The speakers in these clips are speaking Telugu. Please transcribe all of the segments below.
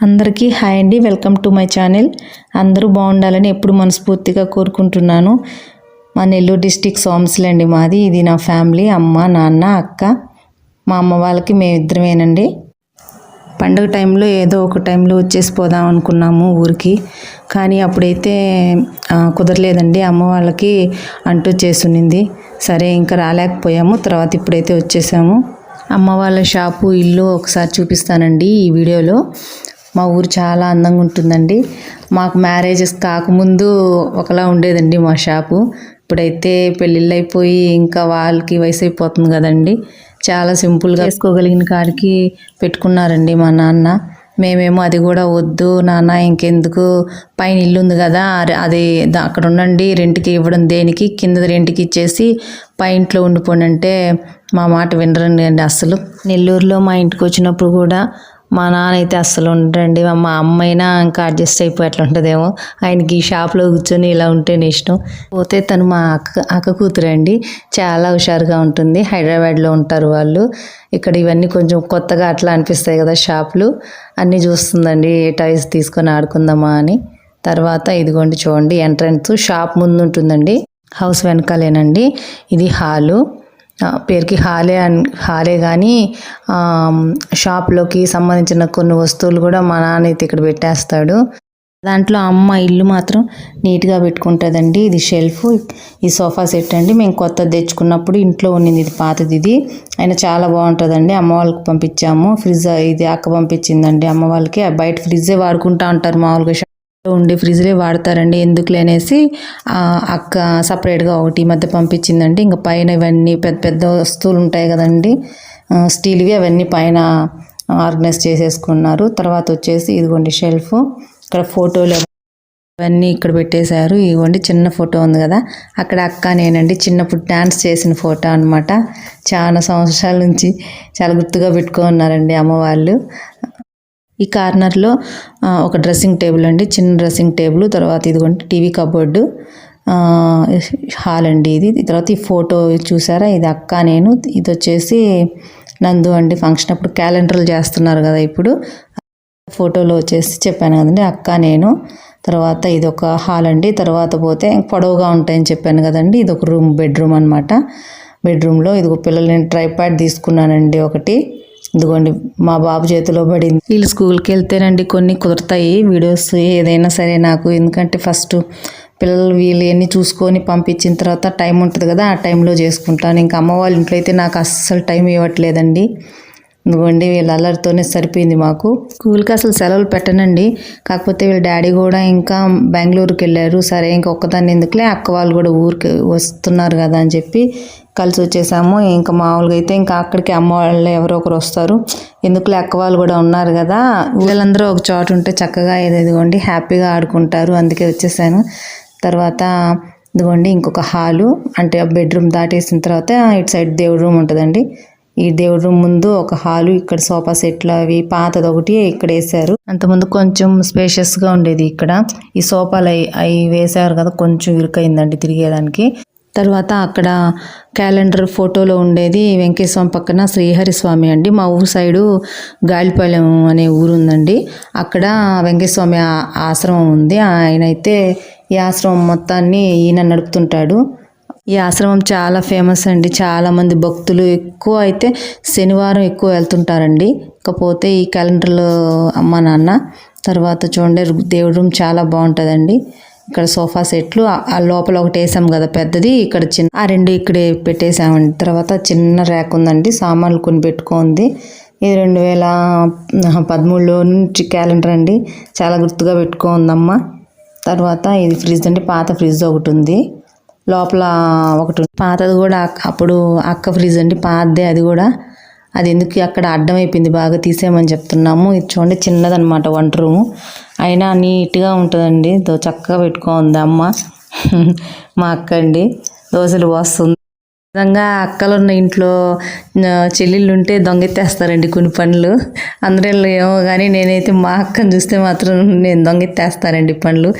అందరికీ హాయ్ అండి. Welcome to my channel. అందరూ బాగుండాలని ఎప్పుడు మనస్ఫూర్తిగా కోరుకుంటున్నాను. మా నెల్లూరు డిస్టిక్ సోమస్లు అండి మాది. ఇది నా ఫ్యామిలీ అమ్మ నాన్న అక్క. మా అమ్మ వాళ్ళకి మేమిద్దరమేనండి. పండుగ టైంలో ఏదో ఒక టైంలో వచ్చేసి పోదాం అనుకున్నాము ఊరికి. కానీ అప్పుడైతే కుదరలేదండి. అమ్మ వాళ్ళకి అంటూ చేసునింది. సరే ఇంకా రాలేకపోయాము. తర్వాత ఇప్పుడైతే వచ్చేసాము. అమ్మ వాళ్ళ షాపు ఇల్లు ఒకసారి చూపిస్తానండి ఈ వీడియోలో. మా ఊరు చాలా అందంగా ఉంటుందండి. మాకు మ్యారేజెస్ కాకముందు ఒకలా ఉండేదండి మా షాపు. ఇప్పుడైతే పెళ్ళిళ్ళు అయిపోయి ఇంకా వాళ్ళకి వయసు అయిపోతుంది కదండి. చాలా సింపుల్గా వేసుకోగలిగిన కాడికి పెట్టుకున్నారండి మా నాన్న. మేమేమో అది కూడా వద్దు నాన్న ఇంకెందుకు? పైన ఇల్లు ఉంది కదా అది అక్కడ ఉండండి రెంట్కి ఇవ్వడం దేనికి? కింద రెంట్కి ఇచ్చేసి పై ఇంట్లో ఉండిపోండి అంటే మా మాట వినరండి అండి నెల్లూరులో మా ఇంటికి వచ్చినప్పుడు కూడా మా నాన్న అయితే అస్సలు ఉండరండి. మా అమ్మైనా ఇంకా అడ్జస్ట్ అయిపోయి అట్లా ఉంటుందేమో. ఆయనకి ఈ షాప్లో కూర్చొని ఇలా ఉంటేనే ఇష్టం. పోతే తను మా అక్క అక్క కూతురు అండి. చాలా హుషారుగా ఉంటుంది. హైదరాబాద్లో ఉంటారు వాళ్ళు. ఇక్కడ ఇవన్నీ కొంచెం కొత్తగా అట్లా అనిపిస్తాయి కదా షాపులు. అన్నీ చూస్తుందండి. ఏ టాయ్స్ తీసుకొని ఆడుకుందామా అని. తర్వాత ఇదిగోండి చూడండి ఎంట్రన్స్. షాప్ ముందు ఉంటుందండి హౌస్ వెనకాలేనండి. ఇది హాలు. పేరుకి హాలే అన్ హాలే కానీ షాప్లోకి సంబంధించిన కొన్ని వస్తువులు కూడా మా నాన్న అయితే ఇక్కడ పెట్టేస్తాడు. దాంట్లో అమ్మ ఇల్లు మాత్రం నీట్గా పెట్టుకుంటుందండి. ఇది షెల్ఫ్ ఈ సోఫా సెట్ అండి. మేము కొత్తది తెచ్చుకున్నప్పుడు ఇంట్లో ఉన్నింది. ఇది పాతది ఇది. అయినా చాలా బాగుంటుందండి. అమ్మ వాళ్ళకి పంపించాము. ఫ్రిడ్జ్ ఇది అక్క పంపించిందండి. అమ్మ వాళ్ళకి. ఆ బయట ఫ్రిడ్జే వాడుకుంటా ఉంటారు మామూలుగా ఉండే ఫ్రిడ్జ్లే వాడతారండి ఎందుకులే అనేసి అక్క సపరేట్గా ఒకటి మధ్య పంపించిందండి. ఇంకా పైన ఇవన్నీ పెద్ద పెద్ద వస్తువులు ఉంటాయి కదండి. స్టీల్వి అవన్నీ పైన ఆర్గనైజ్ చేసేసుకున్నారు. తర్వాత వచ్చేసి ఇదిగోండి షెల్ఫ్. ఇక్కడ ఫోటోలు అవన్నీ ఇక్కడ పెట్టేశారు. ఇదిగోండి చిన్న ఫోటో ఉంది కదా. అక్కడ అక్క నేనండి చిన్నప్పుడు డ్యాన్స్ చేసిన ఫోటో అన్నమాట. చాలా సంవత్సరాల నుంచి చాలా గుర్తుగా పెట్టుకున్నారండి ఉన్నారండి అమ్మవాళ్ళు. ఈ కార్నర్లో లో ఒక డ్రెస్సింగ్ టేబుల్ అండి. చిన్న డ్రెస్సింగ్ టేబుల్ తర్వాత ఇదిగోండి టీవీ కబోర్డు హాల్ అండి ఇది. తర్వాత ఈ ఫోటో చూసారా? ఇది అక్క నేను. ఇది వచ్చేసి నందు అండి. ఫంక్షన్ అప్పుడు క్యాలెండర్లు చేస్తున్నారు కదా ఇప్పుడు. ఫోటోలో వచ్చేసి చెప్పాను కదండి అక్క నేను. తర్వాత ఇది ఒక హాల్ అండి. తర్వాత పోతే పొడవుగా ఉంటాయని చెప్పాను కదండి. ఇది ఒక రూమ్ బెడ్రూమ్ అనమాట బెడ్రూమ్లో ఇది పిల్లలు నేను ట్రైపాడ్ తీసుకున్నానండి ఒకటి. ఇదిగోండి మా బాబు చేతిలో పడింది. వీళ్ళు స్కూల్కి వెళ్తేనండి కొన్ని కుదురుతాయి వీడియోస్ ఏదైనా సరే నాకు. ఎందుకంటే ఫస్ట్ పిల్లలు వీళ్ళు ఎన్ని చూసుకొని పంపించిన తర్వాత టైం ఉంటుంది కదా ఆ టైంలో చేసుకుంటాను. ఇంకా అమ్మ వాళ్ళ ఇంట్లో అయితే నాకు అస్సలు టైం ఇవ్వట్లేదండి. ఇదిగోండి వీళ్ళ అల్లరితోనే సరిపోయింది మాకు. స్కూల్కి అసలు సెలవులు పెట్టనండి. కాకపోతే వీళ్ళ డాడీ కూడా ఇంకా బెంగళూరుకి వెళ్ళారు. సరే ఇంకా ఒక్కదాన్ని ఎందుకులే అక్క వాళ్ళు కూడా ఊరికి వస్తున్నారు కదా అని చెప్పి కలిసి వచ్చేసాము ఇంకా మామూలుగా అయితే ఇంకా అక్కడికి అమ్మ వాళ్ళు ఎవరో ఒకరు వస్తారు. ఎందుకులే అక్క వాళ్ళు కూడా ఉన్నారు కదా. వీళ్ళందరూ ఒక చోట ఉంటే చక్కగా ఏదో ఇదిగోండి హ్యాపీగా ఆడుకుంటారు. అందుకే వచ్చేసాను. తర్వాత ఇదిగోండి ఇంకొక హాలు. అంటే బెడ్రూమ్ దాటేసిన తర్వాత ఇటు సైడ్ దేవుడి రూమ్ ఉంటుందండి. ఈ దేవుడి రూమ్ ముందు ఒక హాలు ఇక్కడ సోఫా సెట్లు అవి పాతది ఒకటి ఇక్కడ వేసారు అంతకుముందు కొంచెం స్పేషియస్గా ఉండేది ఇక్కడ. ఈ సోఫాలు అవి అవి వేసారు కదా కొంచెం ఇరుకైందండి తిరిగేదానికి. తర్వాత అక్కడ క్యాలెండర్ ఫోటోలో ఉండేది వెంకటేశ్వరం పక్కన శ్రీహరి స్వామి అండి. మా ఊరు సైడు గాలిపాలెం అనే ఊరు ఉందండి. అక్కడ వెంకటేశ్వమి ఆ- ఆశ్రమం ఉంది. ఆయన అయితే ఈ ఆశ్రమం మొత్తాన్ని ఈయన నడుపుతుంటాడు. ఈ ఆశ్రమం చాలా ఫేమస్ అండి. చాలామంది భక్తులు ఎక్కువ అయితే శనివారం ఎక్కువ వెళ్తుంటారండి. ఇకపోతే ఈ క్యాలెండర్లో అమ్మ నాన్న తర్వాత చూడండి దేవుడు దేవుడి రూమ్ చాలా బాగుంటుందండి. ఇక్కడ సోఫా సెట్లు ఆ- లోపల ఒకటి వేసాం కదా పెద్దది ఇక్కడ చిన్న ఆ రెండు ఇక్కడే పెట్టేసామండి తర్వాత చిన్న ర్యాక్ ఉందండి సామాన్లు కొని పెట్టుకుంది. ఇది రెండు వేల పదమూడులో నుంచి క్యాలెండర్ అండి చాలా గుర్తుగా పెట్టుకుందమ్మ. తర్వాత ఇది ఫ్రిడ్జ్ అండి పాత ఫ్రిడ్జ్ ఒకటి ఉంది. లోపల ఒకటి ఉంది. పాతది కూడా అప్పుడు అక్క ఫ్రిడ్జ్ అండి పాతదే అది కూడా. అది ఎందుకు అక్కడ అడ్డం అయిపోయింది బాగా తీసేయమని చెప్తున్నాము. ఇది చూడండి చిన్నదనమాట వంట రూము. అయినా నీట్గా ఉంటుందండి. దో చక్కగా పెట్టుకోంది అమ్మ. మా అక్క అండి. దోశలు పోస్తుంది. నిజంగా అక్కలు ఉన్న ఇంట్లో చెల్లెళ్ళు ఉంటే దొంగెత్తేస్తారండి కొన్ని పనులు. అందరిలో ఏమో కానీ నేనైతే మా అక్కని చూస్తే మాత్రం నేను దొంగెత్తేస్తానండి పనులు.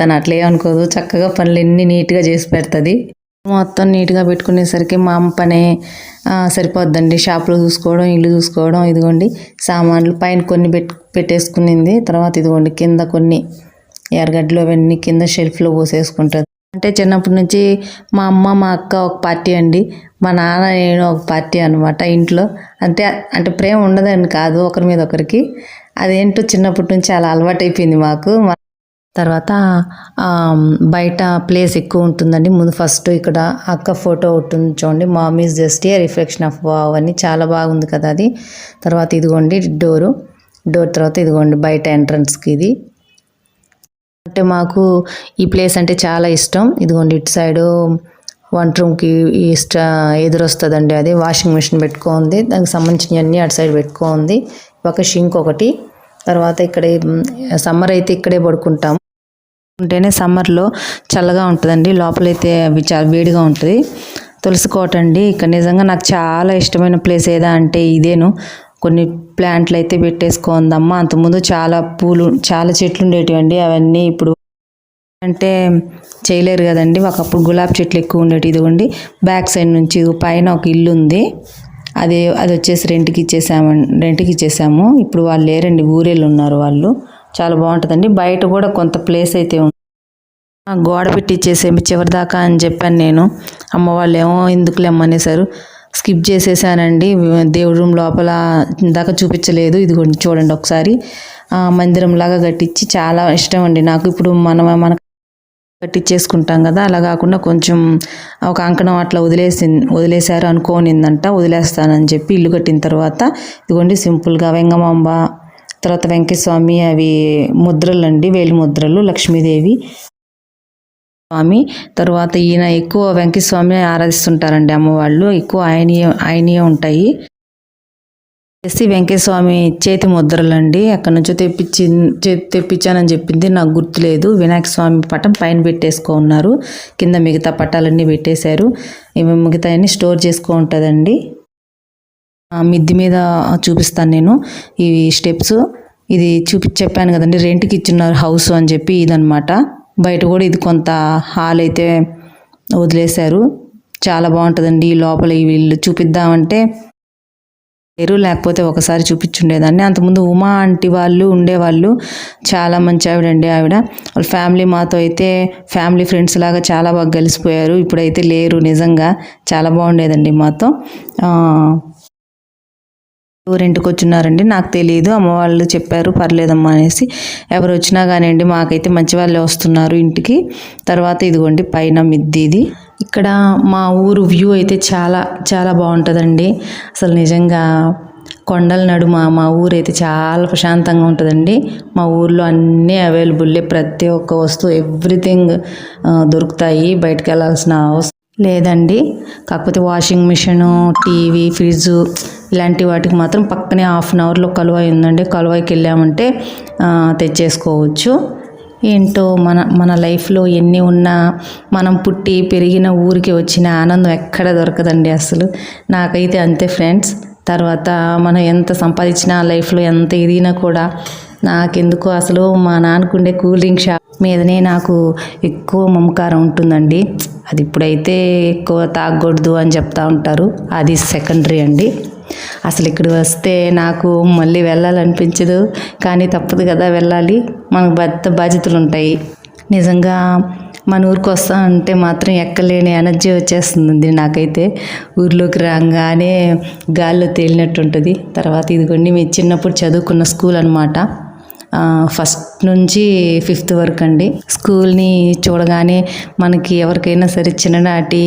తను అట్లే అనుకోదు చక్కగా పనులు ఎన్ని నీట్గా చేసి పెడుతుంది. మొత్తం నీట్గా పెట్టుకునేసరికి మా అమ్మ పనే సరిపోద్దండి. షాప్లో చూసుకోవడం ఇల్లు చూసుకోవడం ఇదిగోండి. సామాన్లు పైన కొన్ని పెట్ పెట్టేసుకునింది. తర్వాత ఇదిగోండి కింద కొన్ని ఎర్రగడ్డలు అవన్నీ కింద షెల్ఫ్లో పోసేసుకుంటుంది. అంటే చిన్నప్పటి నుంచి మా అమ్మ మా అక్క ఒక పార్టీ అండి. మా నాన్న నేను ఒక పార్టీ అనమాట ఇంట్లో. అంటే అంటే ప్రేమ ఉండదని కాదు ఒకరి మీద ఒకరికి. అదేంటో చిన్నప్పటి నుంచి అలా అలవాటైపోయింది మాకు. తర్వాత బయట ప్లేస్ ఎక్కువ ఉంటుందండి. ముందు ఫస్ట్ ఇక్కడ అక్క ఫోటో ఉంటుంది చూడండి. Mom is just a reflection of wow అని చాలా బాగుంది కదా అది. తర్వాత ఇదిగోండి డోరు. డోర్ తర్వాత ఇదిగోండి బయట ఎంట్రన్స్కి ఇది. అంటే మాకు ఈ ప్లేస్ అంటే చాలా ఇష్టం. ఇదిగోండి ఇటు సైడు వంట రూమ్కి ఇష్ట ఎదురొస్తుందండి అది. వాషింగ్ మిషన్ పెట్టుకోంది. దానికి సంబంధించినవన్నీ అటు సైడ్ పెట్టుకోంది. ఒక షింక్ ఒకటి. తర్వాత ఇక్కడ సమ్మర్ అయితే ఇక్కడే పడుకుంటాం. ఉంటేనే సమ్మర్లో చల్లగా ఉంటుందండి. లోపలైతే అవి చాలా వేడిగా ఉంటుంది. తులసి కోట అండి. ఇక్కడ నిజంగా నాకు చాలా ఇష్టమైన ప్లేస్ ఏదా అంటే ఇదేను. కొన్ని ప్లాంట్లు అయితే పెట్టేసుకోందమ్మా అంతకుముందు చాలా పూలు చాలా చెట్లు ఉండేటివండి. అవన్నీ ఇప్పుడు అంటే చేయలేరు కదండి. ఒకప్పుడు గులాబీ చెట్లు ఎక్కువ ఉండేవి ఇదిగోండి బ్యాక్ సైడ్ నుంచి పైన ఒక ఇల్లు ఉంది. అది అది వచ్చేసి రెంట్కి ఇచ్చేసాము రెంట్కి ఇచ్చేసాము. ఇప్పుడు వాళ్ళు లేరండి. ఊరేళ్ళు ఉన్నారు వాళ్ళు. చాలా బాగుంటుందండి. బయట కూడా కొంత ప్లేస్ అయితే ఉంది. గోడ పెట్టి ఇచ్చేసేమి చివరి దాకా అని చెప్పాను నేను. అమ్మ వాళ్ళు ఏమో ఎందుకు లేమ్మనేసారు స్కిప్ చేసేసానండి. దేవుడి రూమ్ లోపల దాకా చూపించలేదు. ఇదిగోండి చూడండి ఒకసారి. మందిరం లాగా కట్టించి చాలా ఇష్టం అండి నాకు. ఇప్పుడు మనం మన కట్టించేసుకుంటాం కదా అలా కాకుండా కొంచెం ఒక అంకణం అట్లా వదిలేసి వదిలేశారు అనుకోనిందంట వదిలేస్తానని చెప్పి ఇల్లు కట్టిన తర్వాత ఇదిగోండి సింపుల్గా వెంగమాంబ తర్వాత వెంకటస్వామి అవి ముద్రలు అండి వేలి ముద్రలు లక్ష్మీదేవి స్వామి. తర్వాత ఈయన ఎక్కువ వెంకటస్వామి ఆరాధిస్తుంటారండి అమ్మవాళ్ళు. ఎక్కువ ఆయనీయ ఆయనీయ ఉంటాయి. ఎస్సి వెంకటస్వామి చేతి ముద్రలండి. అక్కడ నుంచో తెప్పించి తెప్పించానని చెప్పింది. నాకు గుర్తులేదు. వినాయక స్వామి పటం పైన పెట్టేసుకో ఉన్నారు. కింద మిగతా పటాలన్నీ పెట్టేశారు. ఇవి మిగతా స్టోర్ చేసుకో ఉంటుందండి. మిద్ది మీద చూపిస్తాను నేను ఈ స్టెప్స్. ఇది చూపి చెప్పాను కదండి రెంట్కి ఇచ్చిన హౌస్ అని చెప్పి ఇదనమాట బయట కూడా ఇది కొంత హాల్ అయితే వదిలేశారు. చాలా బాగుంటుందండి ఈ లోపల ఈ వీళ్ళు చూపిద్దామంటే. లేరు లేకపోతే ఒకసారి చూపించుండేదాన్ని. అంతకుముందు ఉమా ఆంటీ వాళ్ళు ఉండేవాళ్ళు. చాలా మంచి ఆవిడండి ఆవిడ. వాళ్ళ ఫ్యామిలీ మాతో అయితే ఫ్యామిలీ ఫ్రెండ్స్ లాగా చాలా బాగా కలిసిపోయారు ఇప్పుడైతే లేరు నిజంగా చాలా బాగుండేదండి మాతో. రెంట్కి వచ్చినారండి నాకు తెలియదు అమ్మ వాళ్ళు చెప్పారు పర్లేదమ్మా అనేసి. ఎవరు వచ్చినా కానివ్వండి మాకైతే మంచి వాళ్ళే వస్తున్నారు ఇంటికి. తర్వాత ఇదిగోండి పైన మిద్ది ఇది. ఇక్కడ మా ఊరు వ్యూ అయితే చాలా చాలా బాగుంటుందండి. అసలు నిజంగా కొండల నడుమ మా ఊరు అయితే చాలా ప్రశాంతంగా ఉంటుందండి. మా ఊర్లో అన్నీ అవైలబుల్లే. ప్రతి ఒక్క వస్తువు ఎవ్రీథింగ్ దొరుకుతాయి. బయటకు వెళ్ళాల్సిన అవసరం లేదండి. కాకపోతే వాషింగ్ మిషను టీవీ ఫ్రిడ్జ్ ఇలాంటి వాటికి మాత్రం పక్కనే హాఫ్ అన్ అవర్లో కలువాయి ఉందండి కలువాయికి వెళ్ళామంటే తెచ్చేసుకోవచ్చు. ఏంటో మన మన లైఫ్లో ఎన్ని ఉన్నా మనం పుట్టి పెరిగిన ఊరికి వచ్చిన ఆనందం ఎక్కడ దొరకదండి అసలు. నాకైతే అంతే ఫ్రెండ్స్. తర్వాత మనం ఎంత సంపాదించినా లైఫ్లో ఎంత ఎదిగినా కూడా నాకెందుకో అసలు మా నాన్నకుండే కూల్ డ్రింక్ షాప్ మీదనే నాకు ఎక్కువ మమకారం ఉంటుందండి. అది ఇప్పుడైతే ఎక్కువ తాగకూడదు అని చెప్తా ఉంటారు. అది సెకండరీ అండి. అసలు ఇక్కడ వస్తే నాకు మళ్ళీ వెళ్ళాలనిపించదు కానీ తప్పదు కదా వెళ్ళాలి. మనకు పెద్ద బాధ్యతలు ఉంటాయి. నిజంగా మన ఊరికి వస్తా అంటే మాత్రం ఎక్కలేని ఎనర్జీ వచ్చేస్తుంది నాకైతే. ఊర్లోకి రాగానే గాల్లో తేలినట్టు ఉంటుంది తర్వాత ఇదిగోండి మీ చిన్నప్పుడు చదువుకున్న స్కూల్ అనమాట ఫస్ట్ నుంచి ఫిఫ్త్ వరకు అండి. స్కూల్ని చూడగానే మనకి ఎవరికైనా సరే చిన్ననాటి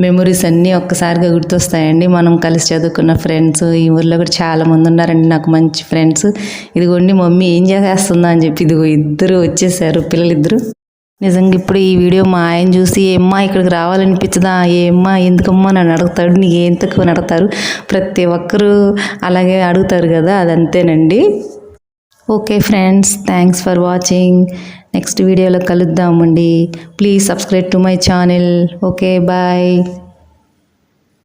మెమొరీస్ అన్నీ ఒక్కసారిగా గుర్తొస్తాయండి. మనం కలిసి చదువుకున్న ఫ్రెండ్స్ ఈ ఊర్లో కూడా చాలా మంది ఉన్నారండి. నాకు మంచి ఫ్రెండ్స్. ఇదిగోండి మమ్మీ ఏం చేసేస్తుందా అని చెప్పి ఇదిగో ఇద్దరు వచ్చేసారు పిల్లలిద్దరు. నిజంగా ఇప్పుడు ఈ వీడియో మా ఆయన చూసి ఏమ్మా ఇక్కడికి రావాలనిపించదా? ఏమ్మా ఎందుకమ్మా నన్ను అడుగుతాడు? నీకు ఏం తక్కువ అడుగుతారు ప్రతి ఒక్కరూ అలాగే అడుగుతారు కదా అదంతేనండి. Okay friends thanks for watching next వీడియోలో కలుద్దామండి please subscribe to my channel okay bye